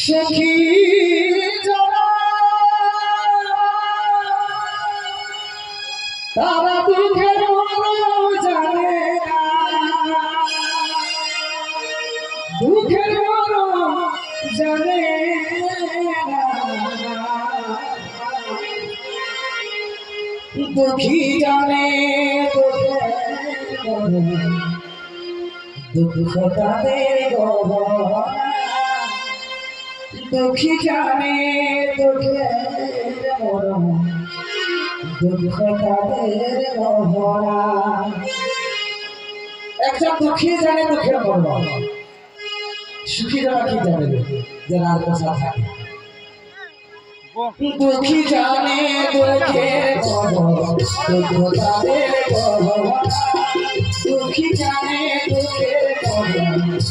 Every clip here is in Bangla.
সখী তারা দুঃখের মরম জানে দুঃখের মরম জানে দুঃখী জানে দুঃখের দুঃখ তাদের দুঃখী জানে দুঃখের মরম দুঃখ তাদের গহনা। একজন দুঃখী জানে দুঃখের মরম সুখী যারা কি জানে যারা আর থাকে। দুঃখী জানে দুঃখের দুঃখ দুঃখী জানে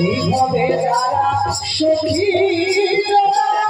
এইভাবে যারা সখী তারা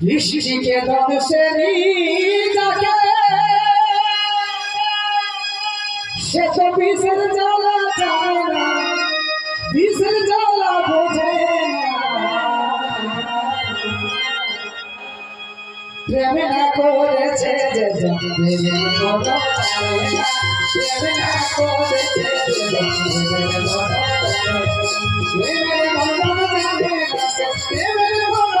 বৃষ্টিকে ধ্বংসেরই যাকে সে তো বিষের জ্বালা জানে বিষের জ্বালা বোঝে প্রেমে না করেছে যে না। প্রেমে না করেছে জন প্রেমের মতো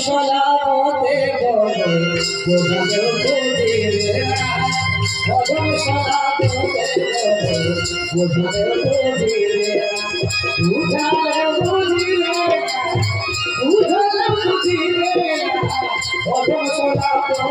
মধুর সলাপতে বলে বোঝালেও বুঝিবে না মধুর সলাপতে